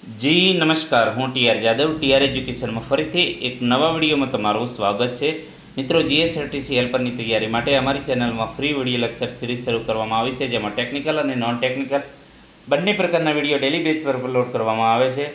જી, નમસ્કાર. હું TR Jadav. TR એજ્યુકેશનમાં ફરીથી એક નવા વિડીયોમાં તમારું સ્વાગત છે. મિત્રો, જીએસઆરટીસી હેલ્પરની તૈયારી માટે અમારી ચેનલમાં ફ્રી વીડિયો લેક્ચર સિરીઝ શરૂ કરવામાં આવી છે, જેમાં ટેકનિકલ અને નોન ટેકનિકલ બંને પ્રકારના વીડિયો ડેલી બેઝ પર અપલોડ કરવામાં આવે છે.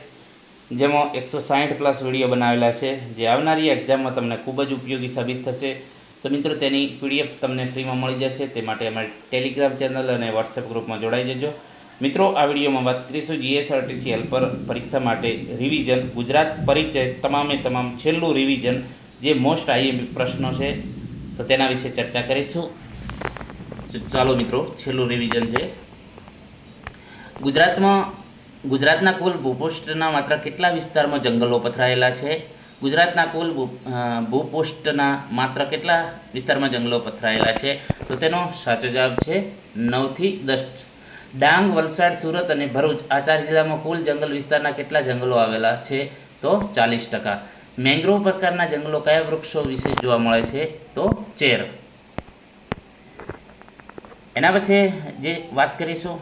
જેમાં એકસો સાહીઠ પ્લસ વીડિયો બનાવેલા છે. જે આવનારી એક્ઝામમાં તમને ખૂબ જ ઉપયોગી સાબિત થશે. તો મિત્રો, તેની પીડીએફ તમને ફ્રીમાં મળી જશે. તે માટે અમારી ટેલિગ્રામ ચેનલ અને વોટ્સએપ ગ્રુપમાં જોડાઈ જજો. મિત્રો, આ વિડીયોમાં વાત કરીશું જીએસઆરટીસી હેલ્પર પરીક્ષા માટે રિવિઝન ગુજરાત પરિચય તમામે તમામ છેલ્લું રિવિઝન જે મોસ્ટ આઈએમપી પ્રશ્નો છે. તો તેના વિશે ચર્ચા કરીશું. ચાલો મિત્રો, છેલ્લું રિવિઝન છે. ગુજરાતમાં, ગુજરાતના કુલ ભૂપૃષ્ઠના માત્ર કેટલા વિસ્તારમાં જંગલો પથરાયેલા છે? ગુજરાતના કુલ ભૂપૃષ્ઠના માત્ર કેટલા વિસ્તારમાં જંગલો પથરાયેલા છે? તો તેનો સાચો જવાબ છે નવથી દસ. ડાંગ, વલસાડ, સુરત અને ભરૂચ આ ચાર જિલ્લામાં કુલ જંગલ વિસ્તારના કેટલા જંગલો આવેલા છે? તો ચાલીસ ટકા. મેંગ્રોવ પ્રકારના જંગલો કયા વૃક્ષો વિશે જોવા મળે છે? તો ચેર. એના પછી જે વાત કરીશું,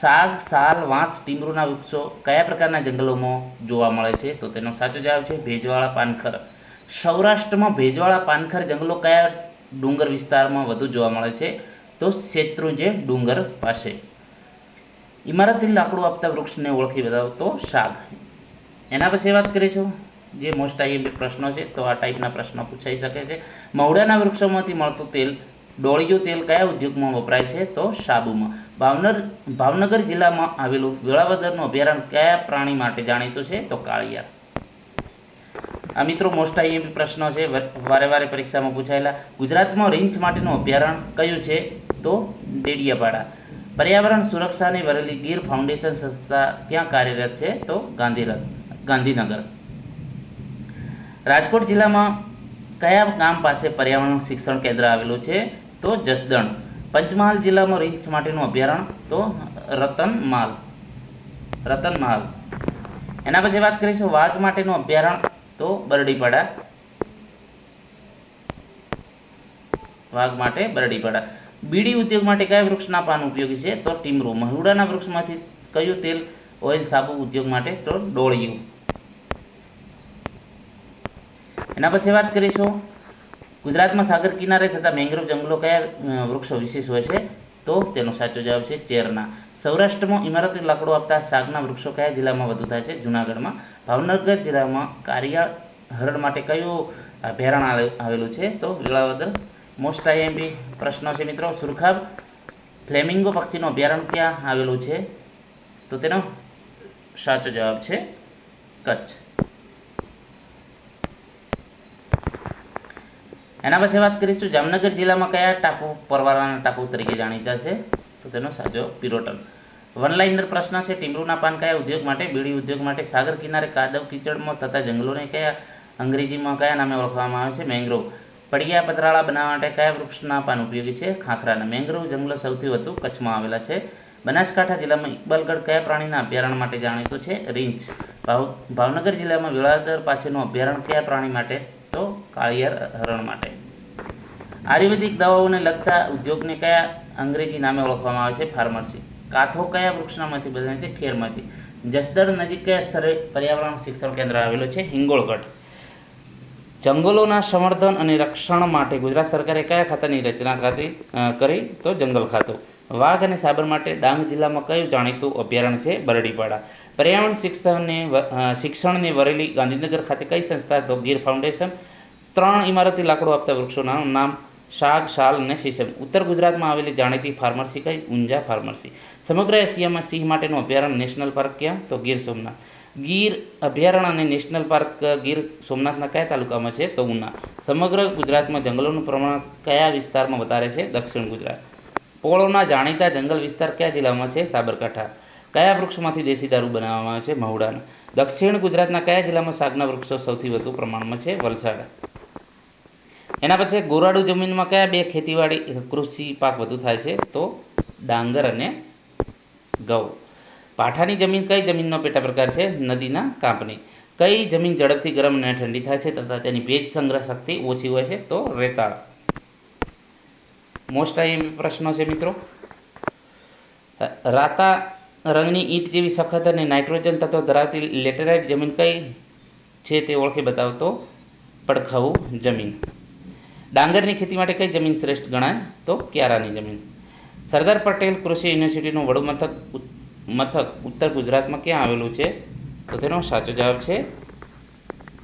સાગ, સાલ, વાંસ, ટીમરૂના વૃક્ષો કયા પ્રકારના જંગલોમાં જોવા મળે છે? તો તેનો સાચો જવાબ છે ભેજવાળા પાનખર. સૌરાષ્ટ્રમાં ભેજવાળા પાનખર જંગલો કયા ડુંગર વિસ્તારમાં વધુ જોવા મળે છે? તો શેત્રુંજય ડુંગર પાસે. ઇમારતથી લાકડું આપતા વૃક્ષને ઓળખી બતાવો તો શાક એના પછી વાત કરીશું જે મોસ્ટ આઈએમપી પ્રશ્નો છે, તો આ ટાઈપના પ્રશ્નો પૂછાઈ શકે છે. મવડાના વૃક્ષોમાંથી મળતું તેલ, ડોળિયું તેલ કયા ઉદ્યોગમાં વપરાય છે? તો સાબુમાં. ભાવનગર ભાવનગર જિલ્લામાં આવેલું વેળાવદરનું અભયારણ્ય કયા પ્રાણી માટે જાણીતું છે? તો કાળિયા. આ મિત્રો મોસ્ટ આઈએમપી પ્રશ્નો છે વારે વારે પરીક્ષામાં પૂછાયેલા. ગુજરાતમાં રીંછ માટેનું અભયારણ્ય કયું છે? તો ડેડિયાપાડા પર્યાવરણ સુરક્ષાની વરેલી ગીર ફાઉન્ડેશન સંસ્થા ક્યાં કાર્યરત છે? તો ગાંધીરથ ગાંધીનગર. રાજકોટ જિલ્લામાં કયા ગામ પાસે પર્યાવરણ શિક્ષણ કેન્દ્ર આવેલું છે? તો જસદણ. પંચમહાલ જિલ્લામાં રીંછ માટેનું અભયારણ્ય તો રતનમાલ. રતનમાલ. એના પછી વાત કરીશું વાઘ માટેનું અભયારણ્ય તો બરડીપાડા. વાઘ માટે બરડીપાડા. બીડી ઉદ્યોગ માટે કયા વૃક્ષના પાન ઉપયોગી છે? તો ટીમરો. મહુડાના વૃક્ષમાંથી કયું તેલ, ઓઇલ, સાબુ ઉદ્યોગ માટે તો ડોળિયું. એના પછી વાત કરીશું. ગુજરાતમાં સાગર કિનારે થતા મેંગ્રોવ જંગલો કયા વૃક્ષો વિશેષ હોય છે? તો તેનો સાચો જવાબ છે ચેરના. સૌરાષ્ટ્રમાં ઇમારતી લાકડો આપતા શાકના વૃક્ષો કયા જિલ્લામાં વધુ થાય છે? જુનાગઢમાં. ભાવનગર જિલ્લામાં કારિયા હરણ માટે કયું ભેરણ આવેલું છે? તો વેળાવદર મોસ્ટ આઈએમપી પ્રશ્નો છે મિત્રો. સુરખાબ, ફ્લેમિંગો પક્ષીનું અભયારણ્ય ક્યાં આવેલું છે? તો તેનો સાચો જવાબ છે કચ્છ. એના પછી વાત કરીશું જામનગર જિલ્લામાં કયા ટાપુ પરવાળાના ટાપુ તરીકે જાણીતા છે? તો તેનો સાચો પિરોટન. વનલાઈનર પ્રશ્ન છે, ટીમરૂના પાન કયા ઉદ્યોગ માટે, બીડી ઉદ્યોગ માટે, સાગર કિનારે કાદવ કીચડમાં થતા જંગલોને કયા અંગ્રેજીમાં કયા નામે ઓળખવામાં આવે છે? મેંગ્રોવ. પડિયા પતરાળા બનાવવા માટે કયા વૃક્ષના પાન ઉપયોગી છે? ખાખરાના મેંગ્રોવ જંગલો સૌથી વધુ કચ્છમાં આવેલા છે. બનાસકાંઠા જિલ્લામાં ઇકબાલગઢ કયા પ્રાણીના અભયારણ્ય માટે જાણીતું છે? રીંછ. ભાવ, ભાવનગર જિલ્લામાં વિળાદર પાસેનું અભયારણ્ય કયા પ્રાણી માટે? તો કાળિયાર હરણ માટે. આયુર્વેદિક દવાઓને લગતા ઉદ્યોગને કયા અંગ્રેજી નામે ઓળખવામાં આવે છે? ફાર્મસી. કાથો કયા વૃક્ષનામાંથી બને છે? ખેરમાંથી જસદણ નજીક કયા સ્થળે પર્યાવરણ શિક્ષણ કેન્દ્ર આવેલું છે? હિંગોળગઢ. જંગલોના સંવર્ધન અને રક્ષણ માટે ગુજરાત સરકારે કયા ખાતાની રચના કરી કરી? તો જંગલ ખાતું. વાઘ અને સાબર માટે ડાંગ જિલ્લામાં કયું જાણીતું અભયારણ્ય છે? બરડીપાડા. પર્યાવરણ શિક્ષણને શિક્ષણને વરેલી ગાંધીનગર ખાતે કઈ સંસ્થા? તો ગીર ફાઉન્ડેશન. ત્રણ ઇમારતી લાકડો આપતા વૃક્ષોના નામ શાક શાલ અને શીશમ. ઉત્તર ગુજરાતમાં આવેલી જાણીતી ફાર્મસી કઈ? ઊંઝા ફાર્મસી. સમગ્ર એશિયામાં સિંહ માટેનું અભયારણ્ય નેશનલ પાર્ક ક્યાં? તો ગીર સોમનાથ. ગીર અભયારણ્ય અને નેશનલ પાર્ક ગીર સોમનાથના કયા તાલુકામાં છે? તો ઉના સમગ્ર ગુજરાતમાં જંગલોનું પ્રમાણ કયા વિસ્તારમાં વધારે છે? દક્ષિણ ગુજરાત. પોળોના જાણીતા જંગલ વિસ્તાર કયા જિલ્લામાં છે? સાબરકાંઠા. કયા વૃક્ષમાંથી દેશી દારૂ બનાવવામાં આવે છે? મહુડાના. દક્ષિણ ગુજરાતના કયા જિલ્લામાં શાકના વૃક્ષો સૌથી વધુ પ્રમાણમાં છે? વલસાડ. એના પછી ગોરાડુ જમીનમાં કયા બે ખેતીવાડી કૃષિ પાક વધુ થાય છે? તો ડાંગર અને ઘઉં પાઠાની જમીન કઈ જમીનનો પેટા પ્રકાર છે? નદીના કાંપની. કઈ જમીન ઝડપથી ગરમ અને ઠંડી થાય છે તથા તેની ભેજ સંગ્રહ શક્તિ ઓછી હોય છે તો રેતાળ. મોસ્ટ આઈએમપી પ્રશ્નો છે મિત્રો. રાતા રંગની ઈંટ જેવી સખત અને નાઇટ્રોજન તત્વ ધરાવતી લેટેરાઇટ જમીન કઈ છે તે ઓળખી બતાવતો પડખાવું જમીન. ડાંગરની ખેતી માટે કઈ જમીન શ્રેષ્ઠ ગણાય? તો ક્યારાની જમીન. સરદાર પટેલ કૃષિ યુનિવર્સિટીનું વડું મથક ઉત્તર ગુજરાતમાં ક્યાં આવેલું છે? તો તેનો સાચો જવાબ છે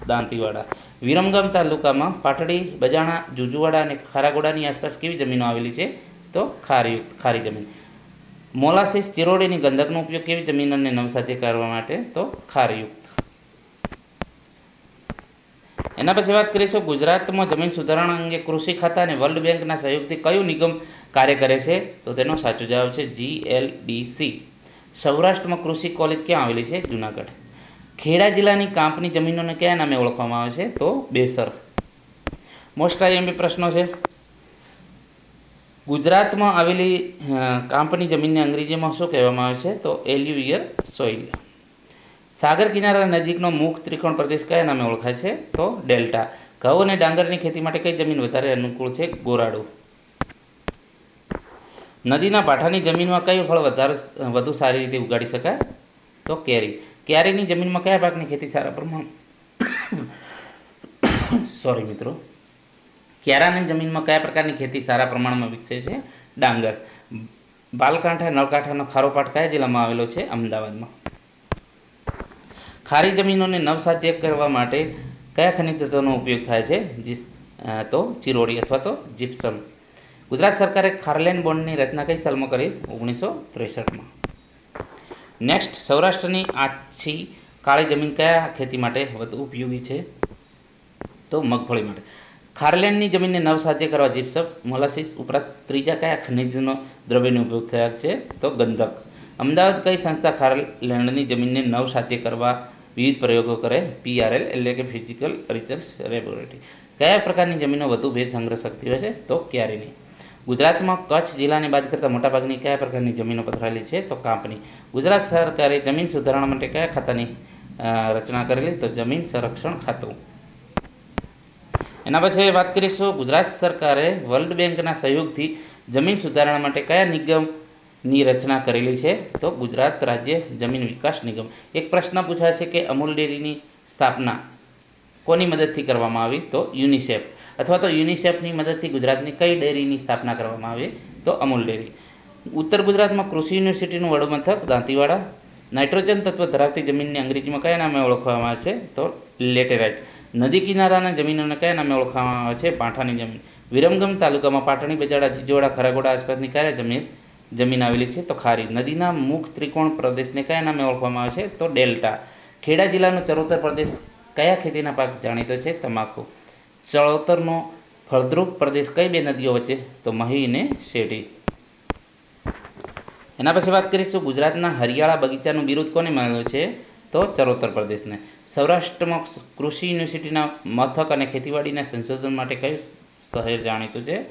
દાંતીવાડા. વિરમગામ તાલુકામાં પાટડી, બજાણા, જુજુવાડા અને ખારાગોડાની આસપાસ કેવી જમીનો આવેલી છે? તો ખારી ખારી જમીન. મોલાસીસ ચિરોડીની ગંધકનો ઉપયોગ કેવી જમીન અને નવસાધ્ય કરવા માટે? તો ખારયુક્ત. એના પછી વાત કરીશું ગુજરાતમાં જમીન સુધારણા અંગે કૃષિ ખાતા અને વર્લ્ડ બેંકના સહયોગથી કયું નિગમ કાર્ય કરે છે? તો તેનો સાચો જવાબ છે જીએલડીસી સૌરાષ્ટ્રમાં કૃષિ કોલેજ ક્યાં આવેલી છે? જુનાગઢ. ખેડા જિલ્લાની કાંપની જમીનોને કયા નામે ઓળખવામાં આવે છે? તો બેસર. મોસ્ટ આઈએમપી પ્રશ્નો છે. ગુજરાતમાં આવેલી કાંપની જમીનને અંગ્રેજીમાં શું કહેવામાં આવે છે? તો એલ્યુવિયર સોઇલ. સાગર કિનારા નજીકનો મુખ ત્રિકોણ પ્રદેશ કયા નામે ઓળખાય છે? તો ડેલ્ટા. ઘઉં અને ડાંગરની ખેતી માટે કઈ જમીન વધારે અનુકૂળ છે? ગોરાડુ. નદીના પાઠાની જમીનમાં કયું ફળ વધારે વધુ સારી રીતે ઉગાડી શકાય? તો કેરી. કેરીની જમીનમાં કયા પાકની ખેતી સારા પ્રમાણ, સોરી મિત્રો. કેરાની જમીનમાં કયા પ્રકારની ખેતી સારા પ્રમાણમાં વિકસે છે? ડાંગર. બાલકાંઠા, નળકાંઠાનો ખારો પાટ કયા જિલ્લામાં આવેલો છે? અમદાવાદમાં. ખારી જમીનોને નવસાધ્ય કરવા માટે કયા ખનિજ તત્વોનો ઉપયોગ થાય છે? તો ચિરોડી અથવા તો જીપ્સમ. ગુજરાત સરકારે ખારલેન બોન્ડની રચના કઈ સાલમાં કરી? ઓગણીસો ત્રેસઠમાં. નેક્સ્ટ સૌરાષ્ટ્રની આછી કાળી જમીન કયા ખેતી માટે વધુ ઉપયોગી છે? તો મગફળી માટે. ખારલેન્ડની જમીનને નવસાધ્ય કરવા જીપસપ મોલાસીસ ઉપરાંત ત્રીજા કયા ખનિજનો દ્રવ્યનો ઉપયોગ થયા છે? તો ગંધક. અમદાવાદ કઈ સંસ્થા ખારલેન્ડની જમીનને નવસાધ્ય કરવા વિવિધ પ્રયોગો કરે? પીઆરએલ એટલે કે ફિઝિકલ રિસર્ચ લેબોરેટરી કયા પ્રકારની જમીનો વધુ ભેજ સંગ્રહ શક્તિ હોય છે? તો ક્યારેની ગુજરાતમાં કચ્છ જિલ્લાની બાદ કરતાં મોટાભાગની કયા પ્રકારની જમીનો પથરાયેલી છે? તો કાંપની. ગુજરાત સરકારે જમીન સુધારણા માટે કયા ખાતાની રચના કરેલી? તો જમીન સંરક્ષણ ખાતું. એના પછી વાત કરીશું ગુજરાત સરકારે વર્લ્ડ બેંકના સહયોગથી જમીન સુધારણા માટે કયા નિગમની રચના કરેલી છે? તો ગુજરાત રાજ્ય જમીન વિકાસ નિગમ. એક પ્રશ્ન પૂછાય છે કે અમૂલ ડેરીની સ્થાપના કોની મદદથી કરવામાં આવી? તો યુનિસેફ. અથવા તો યુનિસેફની મદદથી ગુજરાતની કઈ ડેરીની સ્થાપના કરવામાં આવી? તો અમૂલ ડેરી. ઉત્તર ગુજરાતમાં કૃષિ યુનિવર્સિટીનું વડું મથક, દાંતીવાડા. નાઇટ્રોજન તત્વ ધરાવતી જમીનને અંગ્રેજીમાં કયા નામે ઓળખવામાં આવે છે? તો લેટેરાઇટ. નદી કિનારાના જમીનોને કયા નામે ઓળખવામાં આવે છે? પાંઠાની જમીન. વિરમગમ તાલુકામાં પાટણી, બજાડા, જીજોડા, ખરાગોડા આસપાસની કયા જમીન જમીન આવેલી છે? તો ખારી. નદીના મુખ ત્રિકોણ પ્રદેશને કયા નામે ઓળખવામાં આવે છે? તો ડેલ્ટા. ખેડા જિલ્લાનો ચરોતર પ્રદેશ કયા ખેતીના પાક જાણીતો છે? તમાકુ. ચરોતરનો ફળદ્રુપ પ્રદેશ કઈ બે નદીઓ વચ્ચે? તો મહી અને શેઢી એના પછી વાત કરીશું ગુજરાતના હરિયાળા બગીચાનું બિરુદ કોને મળ્યું છે? તો ચરોતર પ્રદેશને. સૌરાષ્ટ્રમાં કૃષિ યુનિવર્સિટીના મથક અને ખેતીવાડીના સંશોધન માટે કયું શહેર જાણીતું છે?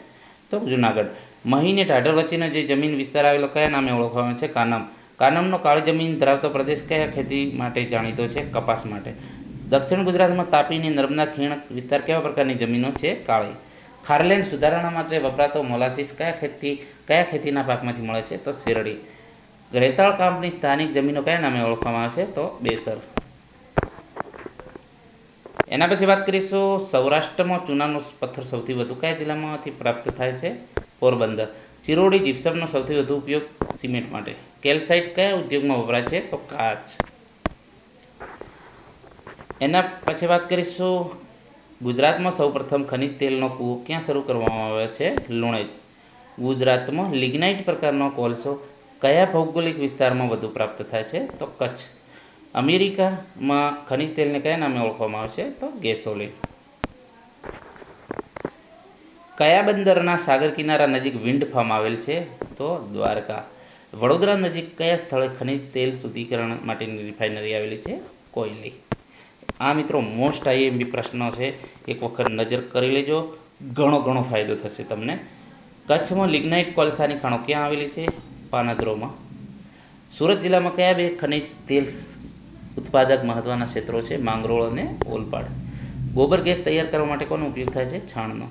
તો જુનાગઢ. મહી અને ઢાઢર વચ્ચેનો જે જમીન વિસ્તાર આવેલો કયા નામે ઓળખવામાં છે? કાનમ. કાનમનો કાળી જમીન ધરાવતો પ્રદેશ કયા ખેતી માટે જાણીતો છે? કપાસ માટે. દક્ષિણ ગુજરાતમાં તાપીની નર્મદા ખીણ વિસ્તાર કેવા પ્રકારની જમીનો છે? કાળી. ખારલેન્ડ સુધારણા માટે વપરાતો મોલાસીસ કયા ખેતી, કયા ખેતીના પાકમાંથી મળે છે? તો શેરડી. રેતાળ કામની સ્થાનિક જમીનો કયા નામે ઓળખવામાં આવે છે? તો બેસર. એના પછી વાત કરીશું સૌરાષ્ટ્રમાં ચૂનાનો પથ્થર સૌથી વધુ કયા જિલ્લામાંથી પ્રાપ્ત થાય છે? પોરબંદર. ચિરોડી, જીપ્સમનો સૌથી વધુ ઉપયોગ સિમેન્ટ માટે. કેલ્સાઇટ કયા ઉદ્યોગમાં વપરાય છે? તો કાચ. એના પછી વાત કરીશું ગુજરાતમાં સૌપ્રથમ ખનિજ તેલનો કૂવો ક્યાં શરૂ કરવામાં આવ્યો છે? લુણેજ. ગુજરાતમાં લિગ્નાઇટ પ્રકારનો કોલસો કયા ભૌગોલિક વિસ્તારમાં વધુ પ્રાપ્ત થાય છે? તો કચ્છ. અમેરિકામાં ખનિજ તેલને કયા નામે ઓળખવામાં આવે છે? તો ગેસોલિન. કયા બંદરના સાગર કિનારા નજીક વિન્ડ ફાર્મ આવેલ છે? તો દ્વારકા. વડોદરા નજીક કયા સ્થળે ખનિજ તેલ શુદ્ધિકરણ માટેની રિફાઇનરી આવેલી છે? કોયલી. આ મિત્રો મોસ્ટ આઈએમબી પ્રશ્નો છે. એક વખત નજર કરી લેજો. ઘણો ઘણો ફાયદો થશે તમને. કચ્છમાં લિગ્નાઇટ કોલસાની ખાણો ક્યાં આવેલી છે? પાનદ્રોમાં. સુરત જિલ્લામાં કયા બે ખનિજ તેલ ઉત્પાદક મહત્ત્વના ક્ષેત્રો છે? માંગરોળ અને ઓલપાડ. ગોબર ગેસ તૈયાર કરવા માટે કોનો ઉપયોગ થાય છે? છાણનો.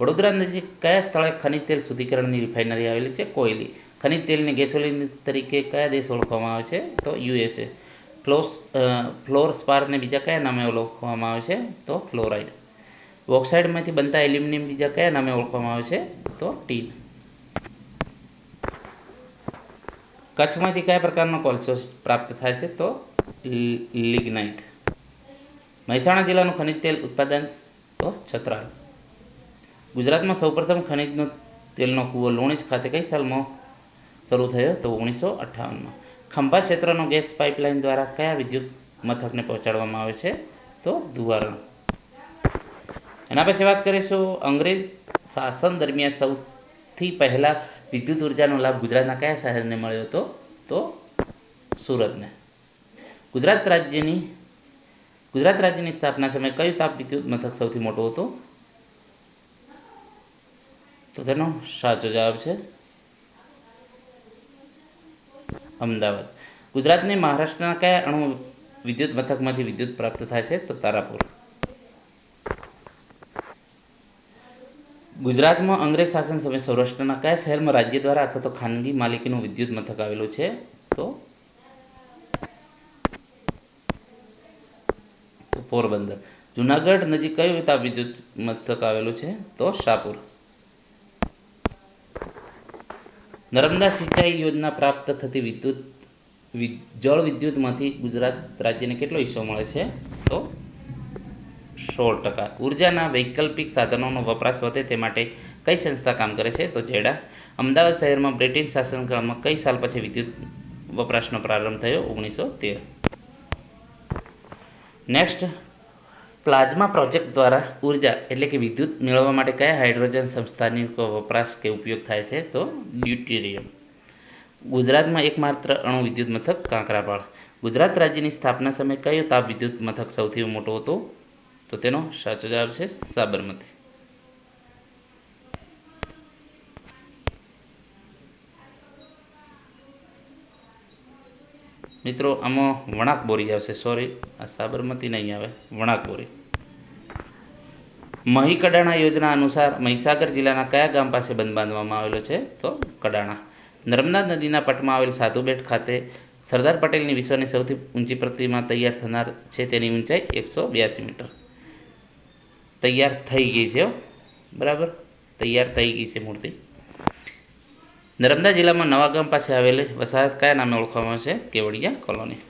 વડોદરા નજીક કયા સ્થળે ખનિજ તેલ શુદ્ધિકરણની રિફાઇનરી આવેલી છે? કોયલી. ખનિજ તેલને ગેસોલિન તરીકે કયા દેશ ઓળખવામાં આવે છે? તો યુએસએ. ફ્લોસ ફ્લોર સ્પારને બીજા કયા નામે ઓળખવામાં આવે છે? તો ફ્લોરાઇડ. ઓક્સાઇડમાંથી બનતા એલ્યુમિનિયમ બીજા કયા નામે ઓળખવામાં આવે છે? તો ટીન. કચ્છમાંથી કયા પ્રકારનો કોલસો પ્રાપ્ત થાય છે? તો લિગ્નાઇટ. મહેસાણા જિલ્લાનું ખનિજ તેલ ઉત્પાદન, તો છત્રાલ. ગુજરાતમાં સૌપ્રથમ ખનિજનો તેલનો કૂવો લુણીચ ખાતે કઈ સાલમાં શરૂ થયો તો ઓગણીસો અઠ્ઠાવનમાં. ખંભા ક્ષેત્રનો ગેસ પાઇપલાઇન દ્વારા કયા વિદ્યુત મથકને પહોંચાડવામાં આવે છે? તો દુવારણ. એના પછી વાત કરીશું અંગ્રેજ શાસન દરમિયાન સૌથી પહેલાં વિદ્યુત ઉર્જાનો લાભ ગુજરાતના કયા શહેરને મળ્યો હતો? તો સુરતને. ગુજરાત રાજ્યની ગુજરાત રાજ્યની સ્થાપના સમયે કયું તાપ વિદ્યુત મથક સૌથી મોટો હતો? તો તેનો સાચો જવાબ છે અમદાવાદ. ગુજરાતને મહારાષ્ટ્રના કયા અણુ વિદ્યુત મથકમાંથી વિદ્યુત પ્રાપ્ત થાય છે? તો તારાપુર. ગુજરાતમાં અંગ્રેજ શાસન સમયે સૌરાષ્ટ્રના કયા શહેરમાં રાજ્ય દ્વારા અથવા તો ખાનગી માલિકીનું વિદ્યુત મથક આવેલું છે? તો પોરબંદર. જુનાગઢ નજીક કયું વિદ્યુત મથક આવેલું છે? તો શાહપુર. નર્મદા સિંચાઈ યોજના પ્રાપ્ત થતી વિદ્યુત જળ વિદ્યુતમાંથી ગુજરાત રાજ્યને કેટલો હિસ્સો મળે છે? તો સોળ ટકા. ઉર્જાના વૈકલ્પિક સાધનોનો વપરાશ વધે તે માટે કઈ સંસ્થા કામ કરે છે? તો જેડા. અમદાવાદ શહેરમાં બ્રિટિશ શાસનકાળમાં કઈ સાલ પછી વિદ્યુત વપરાશનો પ્રારંભ થયો? ઓગણીસો તેર. નેક્સ્ટ. પ્લાઝમા પ્રોજેક્ટ દ્વારા ઊર્જા એટલે કે વિદ્યુત મેળવવા માટે કયા હાઇડ્રોજન સંસ્થાની વપરાશ કે ઉપયોગ થાય છે? તો ડ્યુટેરિયમ. ગુજરાતમાં એકમાત્ર અણુ વિદ્યુત મથક કાંકરાપાળ. ગુજરાત રાજ્યની સ્થાપના સમયે કયો તાપ વિદ્યુત મથક સૌથી મોટો હતો? તો તેનો સાચો જવાબ છે સાબરમતી. મિત્રો, આમાં વણાક બોરી આવશે. સોરી આ સાબરમતી નહીં આવે. વણાક બોરી. મહી કડાણા યોજના અનુસાર મહીસાગર જિલ્લાના કયા ગામ પાસે બંધ બાંધવામાં આવેલો છે? તો કડાણા. નર્મદા નદીના પટમાં આવેલ સાધુબેટ ખાતે સરદાર પટેલની વિશ્વની સૌથી ઊંચી પ્રતિમા તૈયાર થનાર છે. તેની ઊંચાઈ એકસો બ્યાસી મીટર. તૈયાર થઈ ગઈ છે. બરાબર? તૈયાર થઈ ગઈ છે મૂર્તિ. નર્મદા જિલ્લામાં નવા ગામ પાસે આવેલી વસાહત કયા નામે ઓળખવામાં આવે છે? કેવડિયા કોલોની.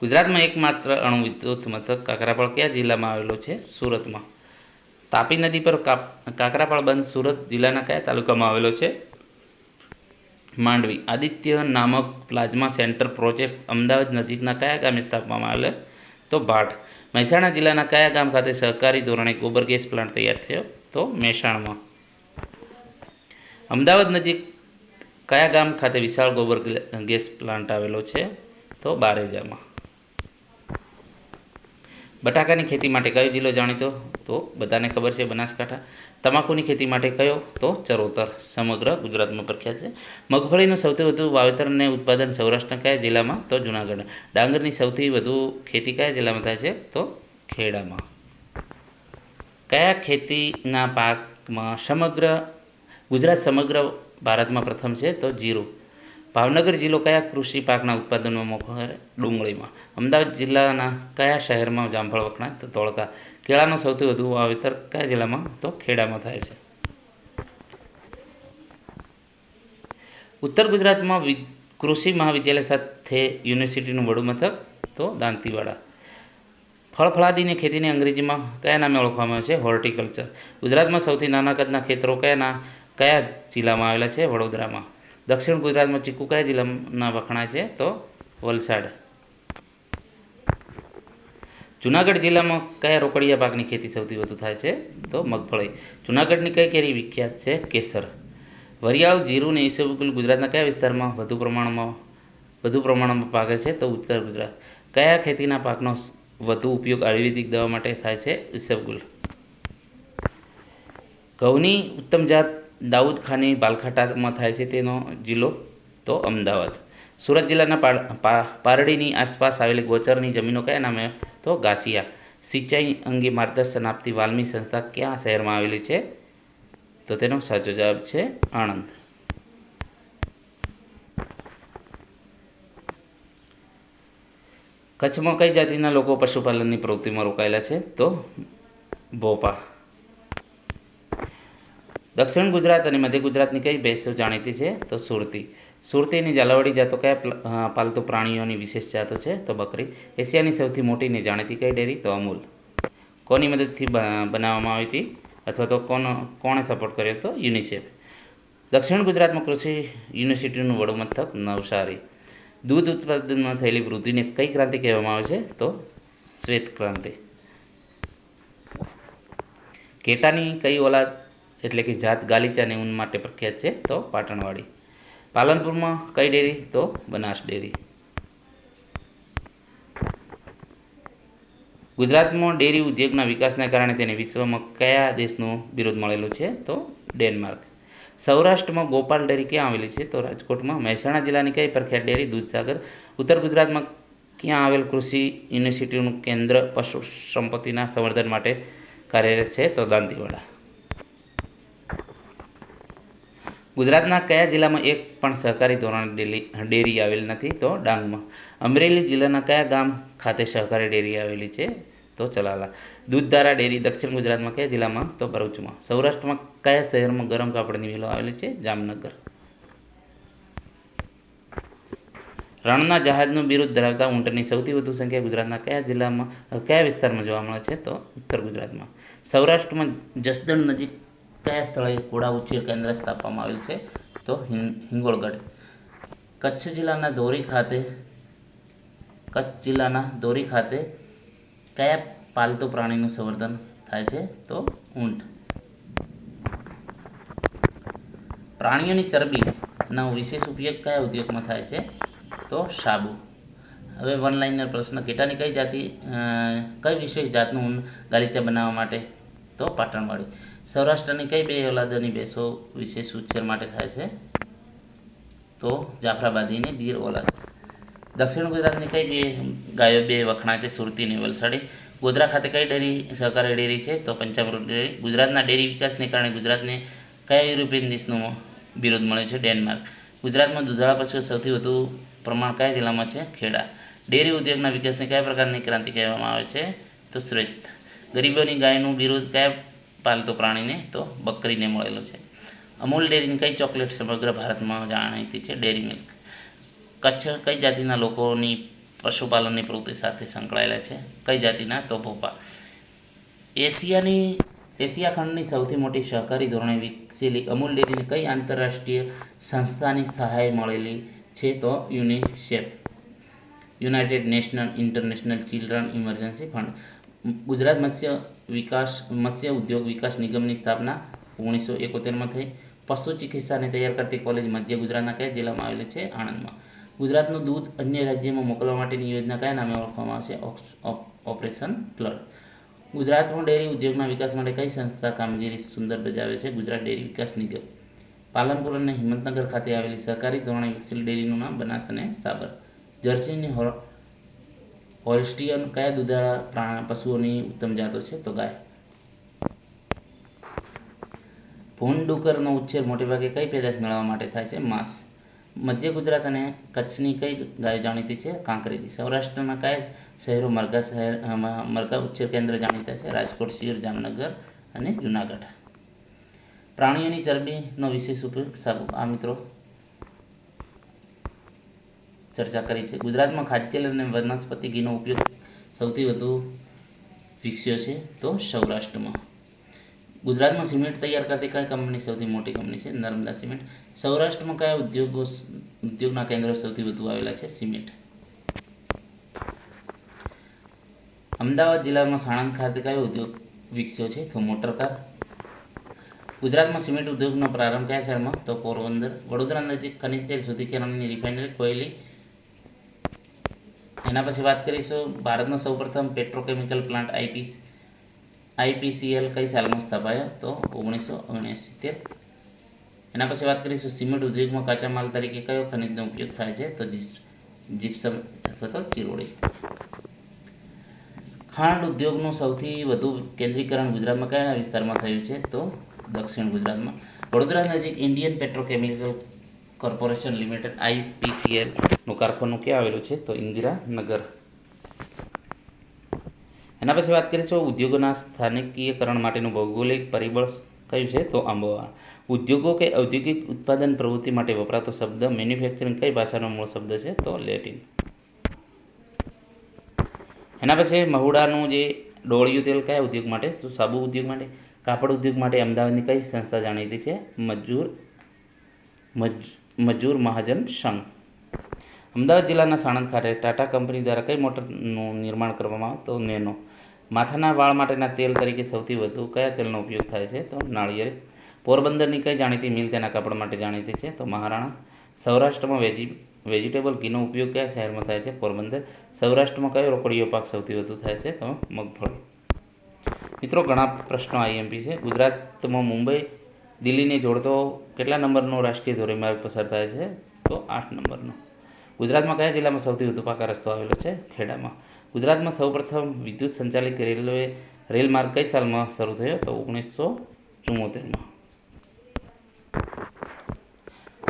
ગુજરાતમાં એકમાત્ર અણુ વિદ્યુત મથક કાકરાપાળ કયા જિલ્લામાં આવેલો છે? સુરતમાં. તાપી નદી પર કાકરાપાળ બંધ સુરત જિલ્લાના કયા તાલુકામાં આવેલો છે? માંડવી. આદિત્ય નામક પ્લાઝમા સેન્ટર પ્રોજેક્ટ અમદાવાદ નજીકના કયા ગામે સ્થાપવામાં આવેલો? તો ભાટ. મહેસાણા જિલ્લાના કયા ગામ ખાતે સહકારી ધોરણે ગોબર ગેસ પ્લાન્ટ તૈયાર થયો? તો મહેસાણામાં. અમદાવાદ નજીક કયા ગામ ખાતે વિશાળ ગોબર ગેસ પ્લાન્ટ આવેલો છે? તો બારેજામાં. બટાકાની ખેતી માટે કયો જિલ્લો જાણીતો? તો બધાને ખબર છે બનાસકાંઠા. તમાકુની ખેતી માટે કયો? તો ચરોતર. સમગ્ર ગુજરાતમાં પ્રખ્યાત છે. મગફળીનું સૌથી વધુ વાવેતર અને ઉત્પાદન સૌરાષ્ટ્રના કયા જિલ્લામાં? તો જુનાગઢ. ડાંગરની સૌથી વધુ ખેતી કયા જિલ્લામાં થાય છે? તો ખેડામાં. કયા ખેતીના પાકમાં સમગ્ર ગુજરાત સમગ્ર ભારતમાં પ્રથમ છે તો જીરું. ભાવનગર જિલ્લો કયા કૃષિ પાકના ઉત્પાદનમાં મોખરે ડુંગળીમાં. અમદાવાદ જિલ્લાના કયા શહેરમાં જામફળ વખણાય? તો ધોળકા. કેળાનું સૌથી વધુ વાવેતર કયા જિલ્લામાં? તો ખેડામાં થાય છે. ઉત્તર ગુજરાતમાં કૃષિ મહાવિદ્યાલય સાથે યુનિવર્સિટીનું વડું મથક, તો દાંતીવાડા. ફળફળાદીની ખેતીને અંગ્રેજીમાં કયા નામે ઓળખવામાં આવે છે? હોર્ટિકલ્ચર. ગુજરાતમાં સૌથી નાના કદના ખેતરો કયાના? કયા જિલ્લામાં આવેલા છે? વડોદરામાં. દક્ષિણ ગુજરાતમાં ચીકુ કયા જિલ્લાના વખણાય છે? તો વલસાડ. જુનાગઢ જિલ્લામાં કયા રોકડિયા પાકની ખેતી સૌથી વધુ થાય છે? તો મગફળી. જુનાગઢની કઈ કેરી વિખ્યાત છે? કેસર. વરિયાળ, જીરું ને ઈસબગુલ ગુજરાતના કયા વિસ્તારમાં વધુ પ્રમાણમાં વધુ પ્રમાણમાં પાકે છે? તો ઉત્તર ગુજરાત. કયા ખેતીના પાકનો વધુ ઉપયોગ આયુર્વેદિક દવા માટે થાય છે? ઈસબગુલ ઘઉંની ઉત્તમ જાત દાઉદ ખાની બાલખાટામાં થાય છે તેનો જિલ્લો તો અમદાવાદ. સુરત જિલ્લાના પારડીની આસપાસ આવેલી ગોચરની જમીનો કયા નામે? તો ગાસિયા. સિંચાઈ અંગે માર્ગદર્શન આપતી વાલ્મી સંસ્થા ક્યાં શહેરમાં આવેલી છે? તો તેનો સાચો જવાબ છે આણંદ. કચ્છમાં કઈ જાતિના લોકો પશુપાલનની પ્રવૃત્તિમાં રોકાયેલા છે? તો ભોપા. દક્ષિણ ગુજરાત અને મધ્ય ગુજરાતની કઈ ભેંસો જાણીતી છે? તો સુરતી. સુરતીની ઝાલાવાડી જાતો કયા પાલતુ પ્રાણીઓની વિશેષ જાતો છે? તો બકરી. એશિયાની સૌથી મોટી ને જાણીતી કઈ ડેરી? તો અમૂલ. કોની મદદથી બનાવવામાં આવી હતી? અથવા તો કોનો, કોણે સપોર્ટ કર્યો તો યુનિસેફ. દક્ષિણ ગુજરાતમાં કૃષિ યુનિવર્સિટીનું વડું મથક નવસારી. દૂધ ઉત્પાદનમાં થયેલી વૃદ્ધિને કઈ ક્રાંતિ કહેવામાં આવે છે? તો શ્વેત ક્રાંતિ. કેટાની કઈ ઓલાદ એટલે કે જાત ગાલીચા અને ઊન માટે પ્રખ્યાત છે તો પાટણવાડી. પાલનપુરમાં કઈ ડેરી? તો બનાસ ડેરી. ગુજરાતમાં ડેરી ઉદ્યોગના વિકાસના કારણે તેને વિશ્વમાં કયા દેશનું બિરુદ મળેલું છે? તો ડેનમાર્ક. સૌરાષ્ટ્રમાં ગોપાલ ડેરી ક્યાં આવેલી છે? તો રાજકોટમાં. મહેસાણા જિલ્લાની કઈ પ્રખ્યાત ડેરી? દૂધસાગર. ઉત્તર ગુજરાતમાં ક્યાં આવેલ કૃષિ યુનિવર્સિટીનું કેન્દ્ર પશુ સંપત્તિના સંવર્ધન માટે કાર્યરત છે? તો દાંતીવાડા. ગુજરાતના કયા જિલ્લામાં એક પણ સહકારી ધોરણ ડેરી આવેલ નથી તો ડાંગમાં. અમરેલી જિલ્લાના કયા ગામ ખાતે સહકારી ડેરી આવેલી છે તો ચલાલા. દૂધધારા ડેરી દક્ષિણ ગુજરાતમાં કયા જિલ્લામાં તો ભરૂચમાં. સૌરાષ્ટ્રમાં કયા શહેરમાં ગરમ કાપડની મિલો આવેલી છે? જામનગર. રણના જહાજનું બિરુદ ધરાવતા ઊંટની સૌથી વધુ સંખ્યા ગુજરાતના કયા જિલ્લામાં, કયા વિસ્તારમાં જોવા મળે છે તો ઉત્તર ગુજરાતમાં. સૌરાષ્ટ્રમાં જસદણ નજીક કયા સ્થળે ઘોડા ઉછેર કેન્દ્ર સ્થાપવામાં આવેલ છે? તો હિંગોળગઢ. કચ્છ જિલ્લાના ધોરી ખાતે, કચ્છ જિલ્લાના ધોરી ખાતે કયા પાલતુ પ્રાણીનું સંવર્ધન થાય છે? તો ઊંટ. પ્રાણીઓની ચરબીનો વિશેષ ઉપયોગ કયા ઉદ્યોગમાં થાય છે? તો સાબુ. હવે વન લાઇનર પ્રશ્ન, કેટાની કઈ જાતિ કઈ વિશેષ જાતનું ઊન ગાલીચા બનાવવા માટે? તો પાટણવાળી સૌરાષ્ટ્રની કઈ બે ઓલાદોની ભેંસો વિશેષ ઉછેર માટે થાય છે? તો જાફરાબાદી અને ગીર ઓલાદ દક્ષિણ ગુજરાતની કઈ બે ગાયો, બે વખણા છે સુરતી અને વલસાડી? ગોધરા ખાતે કઈ ડેરી, સહકારી ડેરી છે? તો પંચામૃત ડેરી. ગુજરાતના ડેરી વિકાસને કારણે ગુજરાતને કયા યુરોપિયન દેશનું બિરુદ મળ્યું છે? ડેનમાર્ક. ગુજરાતમાં દુધાળા પશુઓ સૌથી વધુ પ્રમાણ કયા જિલ્લામાં છે? ખેડા. ડેરી ઉદ્યોગના વિકાસને કયા પ્રકારની ક્રાંતિ કહેવામાં આવે છે? તો શ્રેષ્ઠ ગરીબોની ગાયનું બિરુદ કયા પાલતુ પ્રાણીને તો બકરીને મળેલો છે. અમૂલ ડેરીની કઈ ચોકલેટ સમગ્ર ભારતમાં જાણીતી છે? Dairy milk. કચ્છ કઈ જાતિના લોકોની પશુપાલનની પ્રવૃત્તિ સાથે સંકળાયેલા છે? કઈ જાતિના? તો ભોપા. એશિયાની, એશિયા ખંડની સૌથી મોટી સહકારી ધોરણે વિકસેલી અમૂલ ડેરીને કઈ આંતરરાષ્ટ્રીય સંસ્થાની સહાય મળેલી છે? તો UNICEF, united national international children emergency fund. Gujarat મત્સ્ય વિકાસ, મત્સ્ય ઉદ્યોગ વિકાસ નિગમની સ્થાપના ઓગણીસો એકોતેરમાં થઈ. પશુ ચિકિત્સાને તૈયાર કરતી કોલેજ મધ્ય ગુજરાતના કયા જિલ્લામાં આવેલી છે? આણંદમાં. ગુજરાતનું દૂધ અન્ય રાજ્યમાં મોકલવા માટેની યોજના કયા નામે ઓળખવામાં આવશે? ઓપ- ઓપ- ઓપરેશન ફ્લડ ગુજરાતમાં ડેરી ઉદ્યોગના વિકાસ માટે કઈ સંસ્થા કામગીરી સુંદર બજાવે છે? ગુજરાત ડેરી વિકાસ નિગમ. પાલનપુર અને હિંમતનગર ખાતે આવેલી સહકારી ધોરણે વિકસેલ ડેરીનું નામ બનાસ અને સાબર. જર્સીની હોલ્સ્ટિયન કયા દુધાળા પશુઓની ઉત્તમ જાતો છે? તો ગાય. ભૂન ડુકરનો ઉછેર મોટેભાગે કઈ પેદાશ મેળવવા માટે થાય છે? માંસ. મધ્ય ગુજરાત અને કચ્છની કઈ ગાયો જાણીતી છે? કાંકરેજી. સૌરાષ્ટ્રના કયા શહેરો મરઘા શહેર મરઘા ઉછેર કેન્દ્ર જાણીતા છે? રાજકોટ શિર જામનગર અને જુનાગઢ. પ્રાણીઓની ચરબીનો વિશેષ ઉપયોગ સાબુ, આ મિત્રો ચર્ચા કરી છે. ગુજરાતમાં ખાદ્ય અને વનસ્પતિ ઘીનો ઉપયોગ સૌથી વધુ વિકસ્યો છે તો સૌરાષ્ટ્રમાં. ગુજરાતમાં સિમેન્ટ તૈયાર કરતી કઈ કંપની સૌથી મોટી કંપની છે? નર્મદા સિમેન્ટ. સૌરાષ્ટ્રમાં કયા ઉદ્યોગો ઉદ્યોગના કેન્દ્રો સૌથી વધુ આવેલા છે? સિમેન્ટ. અમદાવાદ જિલ્લામાં સાણંદ ખાતે કયો ઉદ્યોગ વિકસ્યો છે? તો મોટરકાર ગુજરાતમાં સિમેન્ટ ઉદ્યોગનો પ્રારંભ કયા શહેરમાં? તો પોરબંદર. વડોદરા નજીક ખનિજ તેલ સુધી કેરમની રિફાઇનરી, કોયલી એના પછી વાત કરીશું, ભારતનો સૌપ્રથમ પેટ્રોકેમિકલ પ્લાન્ટ આઈપી આઈપીસીએલ કઈ સાલમાં સ્થાપાયો? તો ઓગણીસો ઓગણસિત્તેર. એના પછી વાત કરીશું, સિમેન્ટ ઉદ્યોગમાં કાચા માલ તરીકે કયો ખનિજનો ઉપયોગ થાય છે? તો જીપ્સમ અથવા તો ચિરોડી ખાંડ ઉદ્યોગનું સૌથી વધુ કેન્દ્રીકરણ ગુજરાતમાં કયા વિસ્તારમાં થયું છે? તો દક્ષિણ ગુજરાતમાં. વડોદરા નજીક ઇન્ડિયન પેટ્રોકેમિકલ કોર્પોરેશન લિમિટેડ આઈપીસીએલનું કારખાનું ક્યાં આવેલું છે? તો ઇન્દિરાનગર. એના પછી વાત કરીએ તો ઉદ્યોગોના સ્થાનિકીકરણ માટેનું ભૌગોલિક પરિબળ કયું છે? તો આંબોવા. ઉદ્યોગો કે ઔદ્યોગિક ઉત્પાદન પ્રવૃત્તિ માટે વપરાતો શબ્દ મેન્યુફેક્ચરિંગ કઈ ભાષાનો મૂળ શબ્દ છે? તો લેટિન. એના પછી મહુડાનું જે ડોળિયું તેલ કયા ઉદ્યોગ માટે? તો સાબુ ઉદ્યોગ માટે. કાપડ ઉદ્યોગ માટે અમદાવાદની કઈ સંસ્થા જાણીતી છે? મજૂર, મજ- મજૂર મહાજન સંઘ. અમદાવાદ જિલ્લાના સાણંદ ખાતે ટાટા કંપની દ્વારા કઈ મોટરનું નિર્માણ કરવામાં આવે તો નેનો. માથાના વાળ માટેના તેલ તરીકે સૌથી વધુ કયા તેલનો ઉપયોગ થાય છે? તો નાળિયેર. પોરબંદરની કઈ જાણીતી મિલ તેના કાપડ માટે જાણીતી છે? તો મહારાણા. સૌરાષ્ટ્રમાં વેજી, વેજીટેબલ ઘીનો ઉપયોગ કયા શહેરમાં થાય છે? પોરબંદર. સૌરાષ્ટ્રમાં કયો રોકડીયો પાક સૌથી વધુ થાય છે? તો મગફળી. મિત્રો, ઘણા પ્રશ્નો આઈએમપી છે. ગુજરાતમાં મુંબઈ દિલ્હીને જોડતો કેટલા નંબરનો રાષ્ટ્રીય ધોરીમાર્ગ પસાર થાય છે? તો આઠ નંબરનો. ગુજરાતમાં કયા જિલ્લામાં સૌથી વધુ પાકા રસ્તો આવેલો છે? ખેડામાં. ગુજરાતમાં સૌપ્રથમ વિદ્યુત સંચાલિત રેલવે રેલ માર્ગ કઈ સાલમાં શરૂ થયો? તો ઓગણીસો ચુમ્મોતેરમાં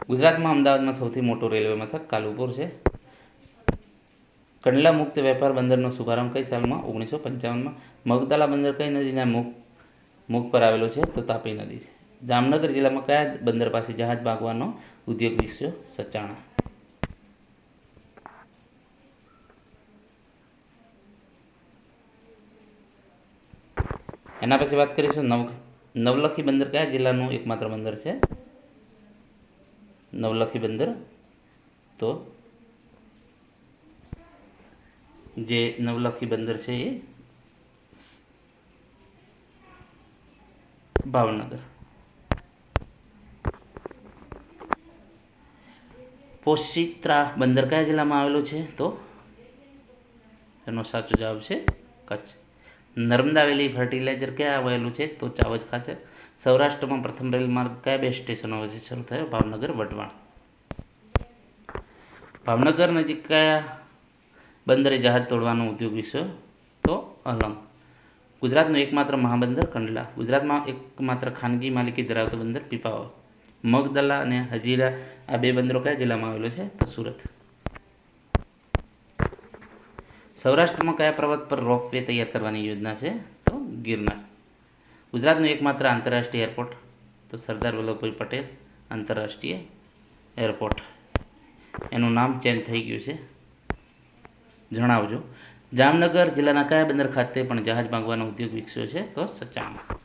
ગુજરાતમાં અમદાવાદમાં સૌથી મોટો રેલવે મથક કાલુપુર છે. કંડલા મુક્ત વેપાર બંદરનો શુભારંભ કઈ સાલમાં? ઓગણીસો પંચાવનમાં. મગદાલા બંદર કઈ નદીના મુખ મુખ પર આવેલો છે? તો તાપી નદી છે. જામનગર જિલ્લામાં કયા બંદર પાસે જહાજ ભાગવાનો ઉદ્યોગ વિકસ્યો? સચાણા. એના પછી વાત કરીશું નવ નવલખી બંદર કયા જિલ્લાનું એકમાત્ર બંદર છે? નવલખી બંદર. તો જે નવલખી બંદર છે એ ભાવનગર. પોશિત્રા બંદર કયા જિલ્લામાં આવેલું છે? તો એનો સાચો જવાબ છે કચ્છ. નર્મદા વેલી ફર્ટિલાઇઝર ક્યાં આવેલું છે? તો ચાવજ ખાતે. સૌરાષ્ટ્રમાં પ્રથમ રેલ માર્ગ કયા બે સ્ટેશનો વચ્ચે શરૂ થયો? ભાવનગર વટવાણ ભાવનગર નજીક કયા બંદરે જહાજ તોડવાનો ઉદ્યોગ વિશે? તો અલંગ ગુજરાતનું એકમાત્ર મહાબંદર કંડલા. ગુજરાતમાં એકમાત્ર ખાનગી માલિકી ધરાવતું બંદર પીપાવાવ. મગદલા અને હજીરા આ બે બંદરો કયા જિલ્લામાં આવેલો છે? તો સુરત. સૌરાષ્ટ્રમાં કયા પર્વત પર રોપવે તૈયાર કરવાની યોજના છે? તો ગિરનાર. ગુજરાતનું એકમાત્ર આંતરરાષ્ટ્રીય એરપોર્ટ. તો સરદાર વલ્લભભાઈ પટેલ આંતરરાષ્ટ્રીય એરપોર્ટ. એનું નામ ચેન્જ થઈ ગયું છે. જણાવજો. જામનગર જિલ્લાના કયા બંદર ખાતે પણ જહાજ માંગવાનો ઉદ્યોગ વિકસ્યો છે? તો સચાણા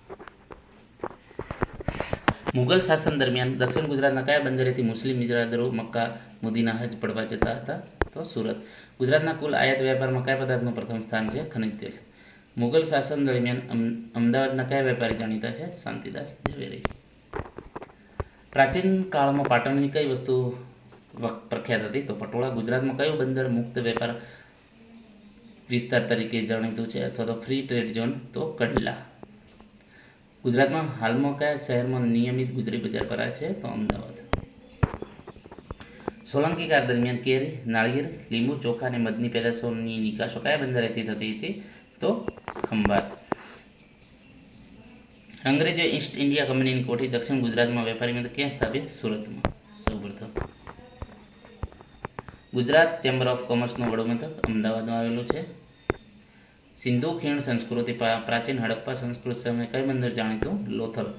મુગલ શાસન દરમિયાન દક્ષિણ ગુજરાતના કયા બંદરેથી મુસ્લિમ બિરાદરો મક્કા, મોદીના, હજ પડવા જતા હતા? તો સુરત. ગુજરાતના કુલ આયાત વેપારમાં કયા પદાર્થનું પ્રથમ સ્થાન છે? ખનિજ તેલ. મુગલ શાસન દરમિયાન અમ- અમદાવાદના કયા વેપારી જાણીતા છે? શાંતિદાસ ઝવેરી. પ્રાચીન કાળમાં પાટણની કઈ વસ્તુ પ્રખ્યાત હતી? તો પટોળા. ગુજરાતમાં કયું બંદર મુક્ત વેપાર વિસ્તાર તરીકે જાણીતું છે? અથવા તો ફ્રી ટ્રેડ ઝોન તો કંડલા. ગુજરાતમાં હાલમાં કયા શહેરમાં નિયમિત ગુજરી બજાર ભરાય છે તો અમદાવાદ. સોલંકી કાળ દરમિયાન કેરી, નાળિયેર, લીંબુ, ચોખા અને મધની પેદાશોની નિકાસો કયા બંદરેથી થતી હતી તો ખંભાત. અંગ્રેજો ઈસ્ટ ઇન્ડિયા કંપનીની કોઠી દક્ષિણ ગુજરાતમાં વેપારી મંદિર ક્યાં સ્થાપિત? સુરતમાં. સૌપ્રથમ ગુજરાત ચેમ્બર ઓફ કોમર્સનું વડો મથક અમદાવાદમાં આવેલું છે. સિંધુ ખીણ સંસ્કૃતિ પ્રાચીન હડપ્પા સંસ્કૃતિ સામે કઈ બંદર જાણીતું? લોથલ.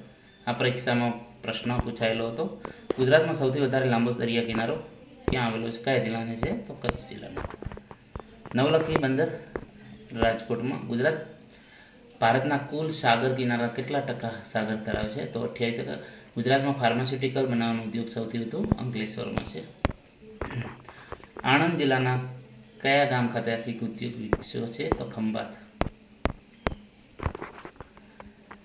આ પરીક્ષામાં પ્રશ્ન પૂછાયેલો હતો. ગુજરાતમાં સૌથી વધારે લાંબો દરિયા કિનારો ક્યાં આવેલો છે? કયા જિલ્લાને છે? તો કચ્છ જિલ્લાનો. નવલખી બંદર, રાજકોટમાં. ગુજરાત ભારતના કુલ સાગર કિનારા કેટલા ટકા સાગર ધરાવે છે? તો અઠ્યાવીસ ટકા. ગુજરાતમાં ફાર્માસ્યુટિકલ બનાવવાનો ઉદ્યોગ સૌથી વધુ અંકલેશ્વરમાં છે. આણંદ જિલ્લાના કયા ગામ ખાતે આર્થિક ઉદ્યોગ વિકસ્યો છે? તો ખંભાત.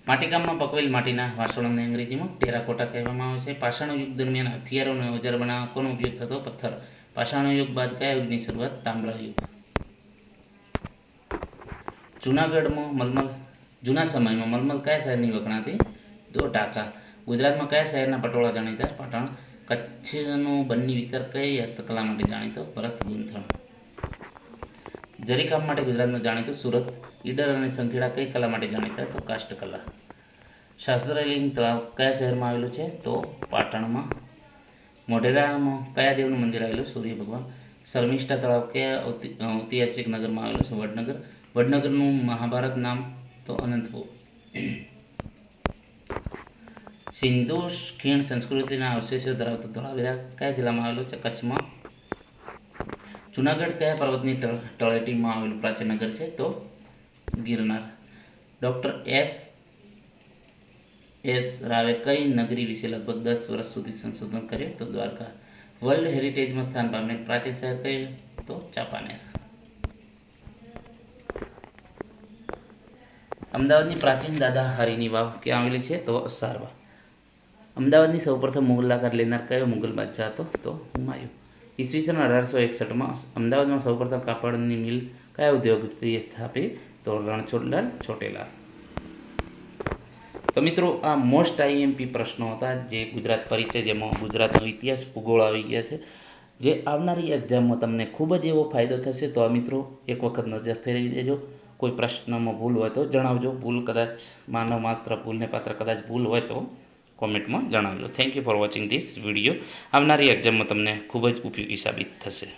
માટીકામમાં પકવેલ માટીના વાસણોને અંગ્રેજીમાં ટેરાકોટા કહેવામાં આવે છે. પાષાણ યુગ દરમિયાન હથિયારો અને ઓજાર બનાવવા કોનો ઉપયોગ થતો પથ્થર. પાષાણ યુગ બાદ કયા યુગની શરૂઆત તાંબ્ર યુગ? જૂનાગઢમાં મલમલ, જૂના સમયમાં મલમલ કયા શહેરની વખણાતી? તો ઢાકા. ગુજરાતમાં કયા શહેરના પટોળા જાણીતા? પાટણ. કચ્છનો બન્ની વિસ્તાર કઈ હસ્તકલા માટે જાણીતો? ભરત ગૂંથણ. જરીકામ માટે ગુજરાતનું જાણીતું સુરત, ઈડર અને સંખેડા કઈ કલા માટે જાણીતા તો કાષ્ટકલા શાસ્ત્રલિંગ તળાવ કયા શહેરમાં આવેલું છે? તો પાટણમાં. મોઢેરામાં કયા દેવનું મંદિર આવેલું? સૂર્ય ભગવાન. શર્મિષ્ઠા તળાવ કયા ઐતિ- ઐતિહાસિક નગરમાં આવેલું છે? વડનગર. વડનગરનું મહાભારત નામ તો અનંતપુર. સિંધુ ખીણ સંસ્કૃતિના અવશેષો ધરાવતો ધોળાવીરા કયા જિલ્લામાં આવેલું છે? કચ્છમાં. જુનાગઢ કયા પર્વતની તળ તળેટીમાં આવેલું પ્રાચીન નગર છે? તો ગિરનાર. Doctor S. એસ. રાવે કઈ નગરી વિશે લગભગ દસ વર્ષ સુધી સંશોધન કર્યું? તો દ્વારકા. વર્લ્ડ હેરિટેજમાં સ્થાન પામેલ પ્રાચીન શહેર કયું? તો ચાંપાનેર અમદાવાદની પ્રાચીન દાદા હરિની વાવ ક્યાં આવેલી છે? તો સારવા. અમદાવાદની સૌપ્રથમ મુલાકાત લેનાર કયો મુગલ બાદશાહ હતો? તો હુમાયુ. ઈસવીસન અઢારસો એકસઠમાં અમદાવાદમાં સૌપ્રથમ કાપડની મિલ કયા ઉદ્યોગથી સ્થાપી તો રણછોડલાલ છોટેલાલ તો મિત્રો, આ મોસ્ટ આઈએમપી પ્રશ્નો હતા જે ગુજરાત પરિચય, જેમાં ગુજરાતનો ઇતિહાસ ભૂગોળ આવી ગયા છે. જે આવનારી એક્ઝામમાં તમને ખૂબ જ એવો ફાયદો થશે, તો આ મિત્રો એક વખત નજર ફેરવી દેજો. કોઈ પ્રશ્નમાં ભૂલ હોય તો જણાવજો. ભૂલ કદાચ માનવ માત્ર ભૂલને પાત્ર કદાચ ભૂલ હોય તો કોમેન્ટમાં જણાવજો thank you for watching this video આવનારી એક્ઝામમાં તમને ખૂબ જ ઉપયોગી સાબિત થશે.